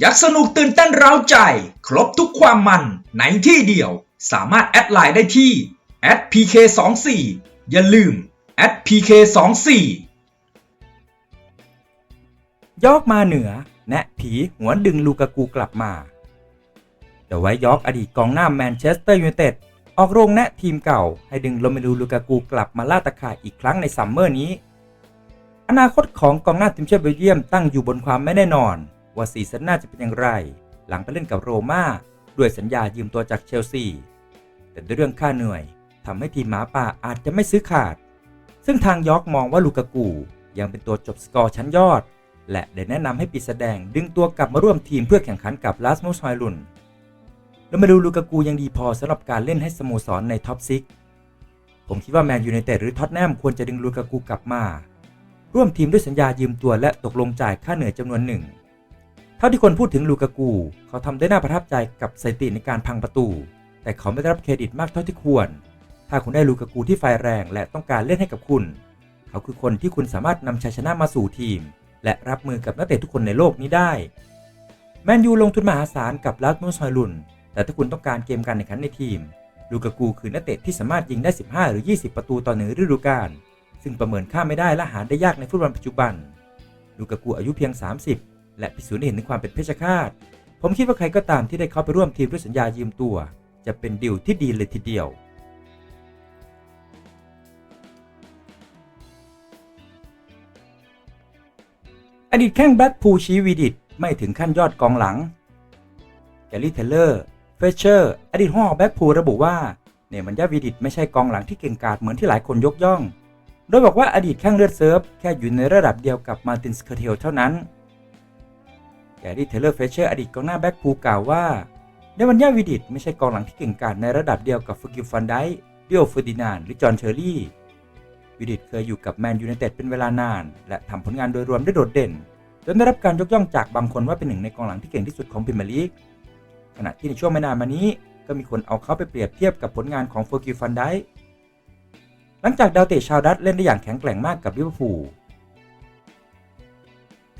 อยากสนุกตื่นเต้นเร้าใจ ครบทุกความมันในที่เดียว สามารถแอดไลน์ได้ที่ @pk24 อย่าลืม @pk24 ยอกมาเหนือ แนะผีหัวดึงลูกากูกลับมาเดยวไว้ยอกอดีตกองหน้าแมนเชสเตอร์ยูไนเต็ดออกโรงแนะทีมเก่า ให้ดึงโรเมลูลูกากูกลับมาล่าตะข่ายอีกครั้งในซัมเมอร์นี้ อนาคตของกองหน้าทีมชาติเบลเยียมตั้งอยู่บนความไม่แน่นอน ว่าซีซั่นหน้าจะเป็นอย่างไร หลังไปเล่นกับโรม่าด้วยสัญญายืมตัวจากเชลซี แต่ด้วยเรื่องค่าเหนื่อยทำให้ทีมหมาป่าอาจจะไม่ซื้อขาด ซึ่งทางยอกมองว่าลูกากูยังเป็นตัวจบสกอร์ชั้นยอด และได้แนะนำให้ปีศาจแดงดึงตัวกลับมาร่วมทีมเพื่อแข่งขันกับลาสมุสไฮลุนแล้วมาดูลูกากูยังดีพอสำหรับการเล่นให้สโมสรในท็อปซิกผมคิดว่าแมนยูไนเต็ดหรือท็อตแนมควรจะดึงลูกากูกลับมา ร่วมทีมด้วยสัญญายืมตัวและตกลงจ่ายค่าเหนื่อยจำนวนหนึ่ง ท่าที่คนพูดถึงลูกากู เขาทำได้น่าประทับใจกับสถิติในการพังประตู แต่เขาไม่ได้รับเครดิตมากเท่าที่ควร ถ้าคุณได้ลูกากูที่ไฟแรงและต้องการเล่นให้กับคุณ เขาคือคนที่คุณสามารถนำชัยชนะมาสู่ทีม และรับมือกับนักเตะทุกคนในโลกนี้ได้ แมนยูลงทุนมหาศาลกับลาสมุสฮอยลุน แต่ถ้าคุณต้องการเกมการแข่งขันในทีม ลูกากูคือนักเตะที่สามารถยิงได้ 15 หรือ 20 ประตูต่อหนึ่งฤดูกาล ซึ่งประเมินค่าไม่ได้และหาได้ยากในฟุตบอลปัจจุบัน ลูกากูอายุเพียง 30 และพิสูจน์ให้เห็นถึงความเป็นเพชฌฆาต ผมคิดว่าใครก็ตามที่ได้เข้าไปร่วมทีมด้วยสัญญายืมตัว จะเป็นดีลที่ดีเลยทีเดียว อดีตแข้งแบ็กพูลชีวีดิตไม่ถึงขั้นยอดกองหลัง แกลลี่เทเลอร์ เฟเชอร์ อดีตห้องแบ็กพูลระบุว่าเนมันยาวีดิตไม่ใช่กองหลังที่เก่งกาจเหมือนที่หลายคนยกย่อง โดยบอกว่าอดีตแข้งเลือดเซิร์ฟแค่อยู่ในระดับเดียวกับมาร์ตินสเคเทลเท่านั้น แกลลี่เทเลอร์เฟเชอร์อดีตกองหน้าแบ็กพูลกล่าวว่าเนมันยาวีดิตไม่ใช่กองหลังที่เก่งกาจในระดับเดียวกับฟูกิฟันไดเดียวเฟอร์ดินานหรือจอห์นเชอร์รี่วีดิตเคยอยู่กับแมนยูไนเต็ดเป็นเวลานาน และทำผลงานโดยรวมได้โดดเด่น จนได้รับการยกย่องจากบางคนว่าเป็นหนึ่งในกองหลังที่เก่งที่สุดของพรีเมียร์ลีกขณะที่ในช่วงไม่นานมานี้ก็มีคนเอาเขาไปเปรียบเทียบกับผลงานของเฟอร์กิวฟันไดหลังจากดาวเตะชาวดัตเล่นได้อย่างแข็งแกร่งมากกับลิเวอร์พูล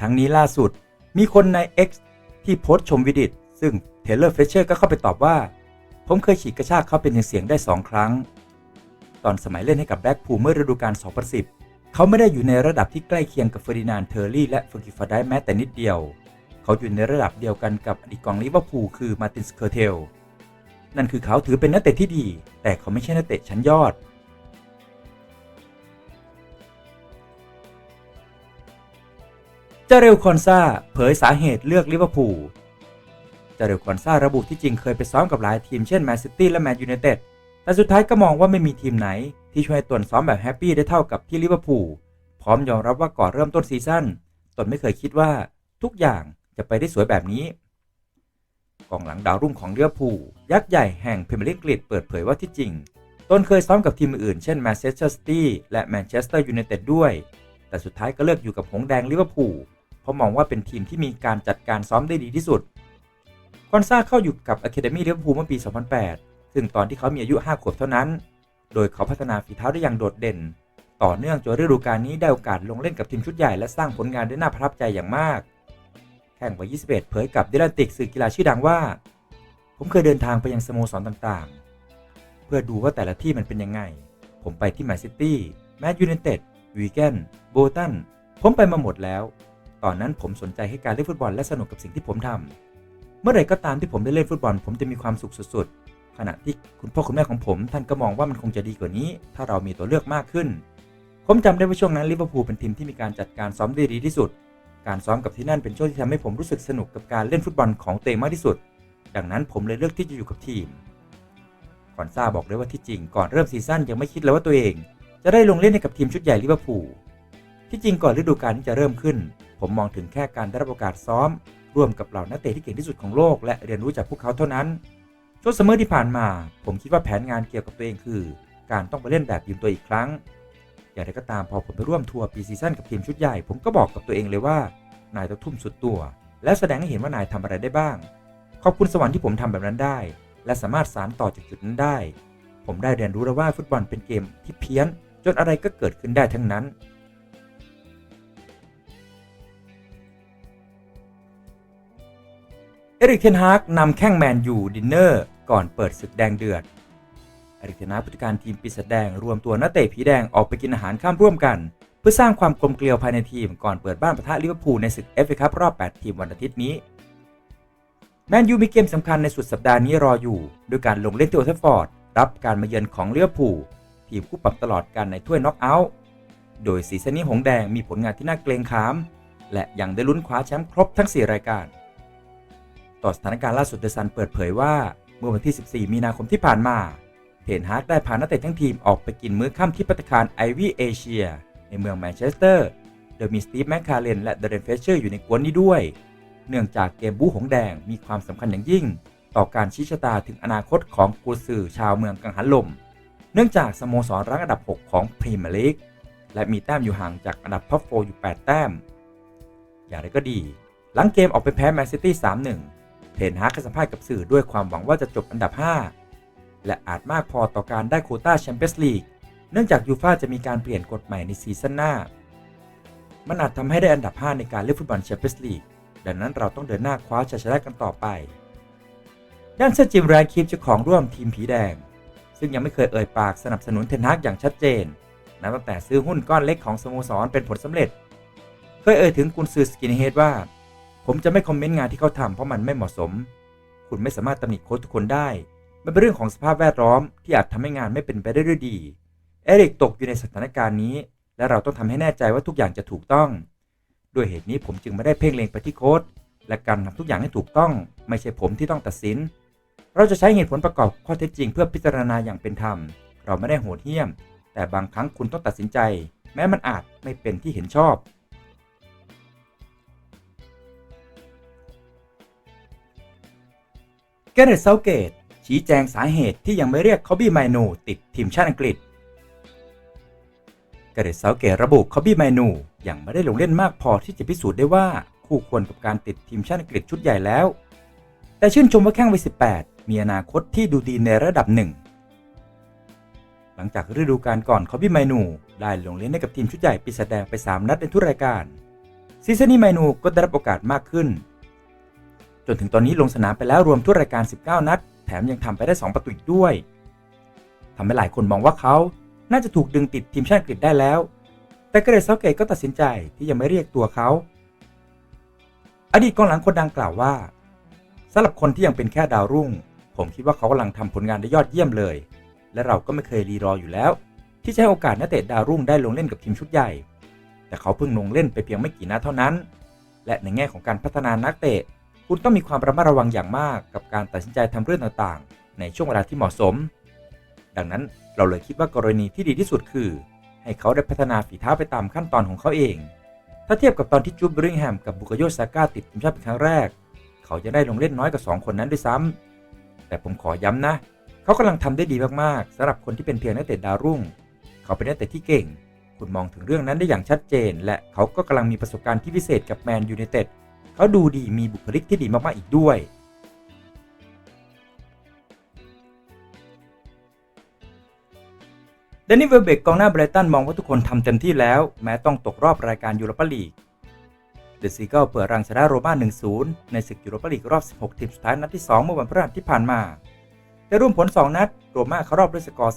ทั้งนี้ล่าสุด มีคนใน X ที่โพสต์ชมวิดิตซึ่งเทเลอร์เฟเชอร์ก็เข้าไปตอบว่า ผมเคยฉีกกระชากเขาเป็นเสียงได้ 2 ครั้ง ตอนสมัยเล่นให้กับแบ็กพูเมื่อฤดูกาล2010 เขาไม่ได้อยู่ในระดับที่ใกล้เคียงกับเฟอร์ดินานเทอร์รี่และเฟอร์กิฟาไดแม้แต่นิดเดียว เขาอยู่ในระดับเดียวกันกับอดีตกองลิเวอร์พูลคือมาร์ตินสเคอร์เทลนั่นคือเขาถือเป็นนักเตะที่ดี แต่เขาไม่ใช่นักเตะชั้นยอด จเรลคอนซาเผยสาเหตุเลือกลิเวอร์พูลเจเรลคอนซาระบุที่จริงเคยไปซ้อมกับหลายทีมเช่นแมนซิตี้และแมนยูไนเต็ด แต่สุดท้ายก็มองว่าไม่มีทีมไหน ที่ช่วยตนซ้อมแบบแฮปปี้ได้เท่ากับที่ลิเวอร์พูล พร้อมยอมรับว่าก่อนเริ่มต้นซีซั่นตนไม่เคยคิดว่าทุกอย่างจะไปได้สวยแบบนี้ กองหลังดาวรุ่งของลิเวอร์พูลยักษ์ใหญ่แห่งพรีเมียร์ลีกอังกฤษเปิดเผยว่าที่จริง ตนเคยซ้อมกับทีมอื่นเช่นแมนเชสเตอร์ซิตี้และแมนเชสเตอร์ยูไนเต็ดด้วย แต่สุดท้ายก็เลือกอยู่กับหงแดงลิเวอร์พูล เพราะมองว่าเป็นทีมที่มีการจัดการซ้อมได้ดีที่สุด คอนซาเข้าอยู่กับอะคาเดมี่ลิเวอร์พูลเมื่อปี 2008 ซึ่งตอนที่เขามีอายุ 5 ขวบเท่านั้น โดยเขาพัฒนาฝีเท้าได้อย่างโดดเด่น ต่อเนื่องจนฤดูกาลนี้ได้โอกาสลงเล่นกับทีมชุดใหญ่และสร้างผลงานได้น่าประทับใจอย่างมาก แข่งวัย 21 เผยกับเดลันติกสื่อกีฬาชื่อดังว่า ผมเคยเดินทางไปยังสโมสรต่างๆ เพื่อดูว่าแต่ละที่มันเป็นยังไง ผมไปที่แมนซิตี้แมนยูไนเต็ดวีแกนโบตันผมไปมาหมดแล้ว ตอนนั้นผมสนใจให้การเล่นฟุตบอลและสนุกกับสิ่งที่ผมทำเมื่อไหร่ก็ตามที่ผมได้เล่นฟุตบอล ผมจะมีความสุขสุดๆ ขณะที่คุณพ่อคุณแม่ของผม ท่านก็มองว่ามันคงจะดีกว่านี้ ถ้าเรามีตัวเลือกมากขึ้น ผมจำได้ว่าช่วงนั้นลิเวอร์พูลเป็นทีมที่มีการจัดการซ้อมได้ดีที่สุด การซ้อมกับที่นั่นเป็นช่วงที่ทำให้ผมรู้สึกสนุกกับการเล่นฟุตบอลของตัวเองมากที่สุด ดังนั้นผมเลยเลือกที่จะอยู่กับทีมก่อนซาบอกเลยว่าที่จริงก่อนเริ่มซีซั่นยังไม่คิดเลยว่าตัวเอง จะได้ลงเล่นให้กับทีมชุดใหญ่ลิเวอร์พูลที่จริงก่อนฤดูกาลที่จะเริ่มขึ้น ผมมองถึงแค่การได้รับโอกาสซ้อม ร่วมกับเหล่านักเตะที่เก่งที่สุดของโลก และเรียนรู้จากพวกเขาเท่านั้น ช่วงซัมเมอร์ที่ผ่านมา ผมคิดว่าแผนงานเกี่ยวกับตัวเองคือ การต้องไปเล่นแบบยืมตัวอีกครั้ง อย่างไรก็ตามพอผมไปร่วมทัวร์ปีซีซั่นกับทีมชุดใหญ่ ผมก็บอกกับตัวเองเลยว่านายต้องทุ่มสุดตัว และแสดงให้เห็นว่านายทำอะไรได้บ้าง ขอบคุณสวรรค์ที่ผมทำแบบนั้นได้ และสามารถสานต่อจากจุดนั้นได้ ผมได้เรียนรู้แล้วว่าฟุตบอลเป็นเกมที่เพี้ยน จนอะไรก็เกิดขึ้นได้ทั้งนั้น เอริกเทนฮากนำแข้งแมนยูดินเนอร์ ก่อนเปิดศึกแดงเดือด เอริกเทนฮากผู้จัดการทีมปีศาจแดงรวมตัวนักเตะผีแดงออกไปกินอาหารข้ามร่วมกัน เพื่อสร้างความกลมเกลียวภายในทีมก่อนเปิดบ้านปะทะลิเวอร์พูลในศึกเอฟเอคัพรอบ 8 ทีมวันอาทิตย์นี้แมนยูมีเกมสำคัญในสุดสัปดาห์นี้รออยู่ด้วยการลงเล่นที่โอลด์แทัฟฟอร์ดรับการมาเยือนของลิเวอร์พูลทีมคู่ปรับตลอดกันในถ้วยน็อกเอาท์โดยซีซั่นนี้หงแดงมีผลงานที่น่าเกรงขาม และยังได้ลุ้นคว้าแชมป์ครบทั้ง 4 รายการ ต่อสถานการณ์ล่าสุดเดอะซันเปิดเผยว่าเมื่อวันที่ 14 มีนาคมที่ผ่านมาเทนฮากได้พานักเตะทั้งทีมออกไปกินมื้อค่ำที่ปัตตาคารไอวี่เอเชียในเมืองแมนเชสเตอร์ โดยมีสตีฟแมคคาเรนและเดเรนเฟเชอร์อยู่ในกวนนี้ด้วย เนื่องจากเกมบู๊หงแดงมีความสำคัญอย่างยิ่ง ต่อการชี้ชะตาถึงอนาคตของกุนซือชาวเมืองกังหันลม เนื่องจากสโมสรรั้งอันดับ 6 ของพรีเมียร์ลีกและมีแต้มอยู่ห่างจากอันดับท็อปโฟอยู่ 8 แต้ม อย่างไรก็ดี หลังเกมออกไปแพ้แมนซิตี้ 3-1 เทนฮากให้สัมภาษณ์กับสื่อด้วยความหวังว่าจะจบอันดับ 5 และอาจมากพอต่อการได้โคต้าแชมเปี้ยนส์ลีกเนื่องจากยูฟ่าจะมีการเปลี่ยนกฎใหม่ในซีซั่นหน้า มันอาจทำให้ได้อันดับ 5 ในการเล่นฟุตบอลแชมเปี้ยนส์ลีกดังนั้นเราต้องเดินหน้าคว้าชัยชนะกันต่อไป ด้านเซจิมแรนคิปเจ้าของร่วมทีมผีแดง ซึ่งยังไม่เคยเอ่ยปากสนับสนุนเทนฮากอย่างชัดเจนนับตั้งแต่ซื้อหุ้นก้อนเล็กของสโมสรเป็นผลสำเร็จ เคยเอ่ยถึงกุนซือสกินเฮดว่า ผมจะไม่คอมเมนต์งานที่เขาทำเพราะมันไม่เหมาะสม คุณไม่สามารถตำหนิโค้ชทุกคนได้ มันเป็นเรื่องของสภาพแวดล้อมที่อาจทำให้งานไม่เป็นไปได้ด้วยดี เอริกตกอยู่ในสถานการณ์นี้ และเราต้องทำให้แน่ใจว่าทุกอย่างจะถูกต้อง ด้วยเหตุนี้ผมจึงไม่ได้เพ่งเล็งไปที่โค้ชและการทำทุกอย่างให้ถูกต้อง ไม่ใช่ผมที่ต้องตัดสิน เราจะใช้เหตุผลประกอบข้อเท็จจริงเพื่อพิจารณาอย่างเป็นธรรม เราไม่ได้โหดเหี้ยม แต่บางครั้งคุณต้องตัดสินใจ แม้มันอาจไม่เป็นที่เห็นชอบ เกเรตเซาเกตชี้แจงสาเหตุที่ยังไม่เรียกคอบบี้ไมโนติดทีมชาติอังกฤษ เกเรตเซาเกตระบุคอบบี้ไมโนยังไม่ได้ลงเล่นมากพอที่จะพิสูจน์ได้ว่าคู่ควรกับการติดทีมชาติอังกฤษชุดใหญ่แล้ว แต่ชื่นชมว่าแข้งวัย18 มีอนาคตที่ดูดีในระดับหนึ่ง หลังจากฤดูกาลก่อนคอบบี้ไมนูได้ลงเล่นให้กับทีมชุดใหญ่ปีศาจแดงไป 3 นัดในทุกรายการซีซั่นนี้ไมนูก็ได้รับโอกาสมากขึ้น จนถึงตอนนี้ลงสนามไปแล้วรวมทุกรายการ 19 นัด แถมยังทำไปได้ 2 ประตูอีกด้วยทำให้หลายคนมองว่าเขาน่าจะถูกดึงติดทีมชาติอังกฤษได้แล้ว แต่เกรตเซาเกตก็ตัดสินใจที่ยังไม่เรียกตัวเขา อดีตกองหลังคนดังกล่าวว่าสำหรับคนที่ยังเป็นแค่ดาวรุ่ง ผมคิดว่าเขากำลังทำผลงานได้ยอดเยี่ยมเลย และเราก็ไม่เคยรีรออยู่แล้ว ที่จะให้โอกาสนักเตะดาวรุ่งได้ลงเล่นกับทีมชุดใหญ่ แต่เขาเพิ่งลงเล่นไปเพียงไม่กี่นัดเท่านั้น และในแง่ของการพัฒนานักเตะ คุณต้องมีความระมัดระวังอย่างมากกับการตัดสินใจทำเรื่องต่างๆ ในช่วงเวลาที่เหมาะสม ดังนั้นเราเลยคิดว่ากรณีที่ดีที่สุดคือ ให้เขาได้พัฒนาฝีเท้าไปตามขั้นตอนของเขาเอง ถ้าเทียบกับตอนที่จูบเบริงแฮมกับบุกโยซาก้าติดทีมชาติเป็นครั้งแรก เขาจะได้ลงเล่นน้อยกว่า2คนนั้นด้วยซ้ำแต่ผมขอย้ำนะ เขากำลังทำได้ดีมากๆสำหรับคนที่เป็นเพียงนักเตะดาวรุ่ง เขาเป็นนักเตะที่เก่ง คุณมองถึงเรื่องนั้นได้อย่างชัดเจน และเขาก็กำลังมีประสบการณ์ที่พิเศษกับแมนยูไนเต็ด เขาดูดีมีบุคลิกที่ดีมากๆอีกด้วย เดนนิสเวลเบกกองหน้าไบรตันมองว่าทุกคนทำเต็มที่แล้ว แม้ต้องตกรอบรายการยูโรปาลีกเดอะซีเกิลเปิดรังชนะโรม่า 1-0 ในศึกยูโรปาลีกรอบ 16 ทีมสุดท้ายนัดที่ 2 เมื่อวันพฤหัสที่ผ่านมาแต่ร่วมผล 2 นัด โรม่าเข้ารอบด้วยสกอร์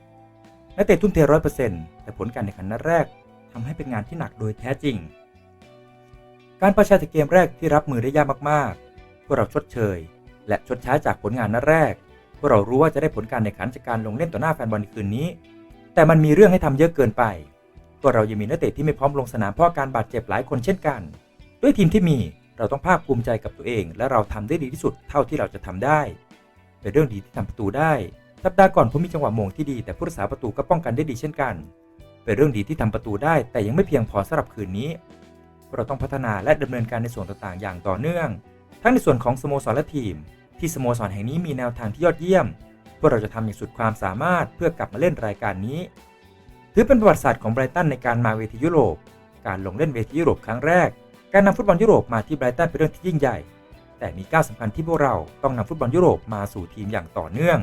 4-1 นักเตะทุ่มเท 100%แต่ผลการแข่งขันนัดแรกทำให้เป็นงานที่หนักโดยแท้จริง การประชันจากเกมแรกที่รับมือได้ยากมากๆ พวกเราชดเชย และชดใช้จากผลงานนัดแรก พวกเรารู้ว่าจะได้ผลการแข่งขันจากการลงเล่นต่อหน้าแฟนบอลในคืนนี้ แต่มันมีเรื่องให้ทำเยอะเกินไป พวกเรายังมีนักเตะที่ไม่พร้อมลงสนามเพราะการบาดเจ็บหลายคนเช่นกัน ด้วยทีมที่มีเราต้องภาคภูมิใจกับตัวเอง และเราทำได้ดีที่สุดเท่าที่เราจะทำได้ เป็นเรื่องดีที่ทำประตูได้ สัปดาห์ก่อนผมมีจังหวะโมงที่ดีแต่ผู้รักษาประตูก็ป้องกันได้ดีเช่นกัน เป็นเรื่องดีที่ทำประตูได้ แต่ยังไม่เพียงพอสำหรับคืนนี้ เราต้องพัฒนาและดำเนินการในส่วนต่างๆ อย่างต่อเนื่อง ทั้งในส่วนของสโมสรและทีม ที่สโมสรแห่งนี้มีแนวทางที่ยอดเยี่ยมพวกเราจะทำอย่างสุดความสามารถเพื่อกลับมาเล่นรายการนี้ ถือเป็นประวัติศาสตร์ของไบรตันในการมาเวทียุโรป การลงเล่นเวทียุโรปครั้งแรก การนำฟุตบอลยุโรปมาที่ไบรตันเป็นเรื่องที่ยิ่งใหญ่ แต่มีก้าวสำคัญที่พวกเราต้องนำฟุตบอลยุโรปมาสู่ทีมอย่างต่อเนื่อง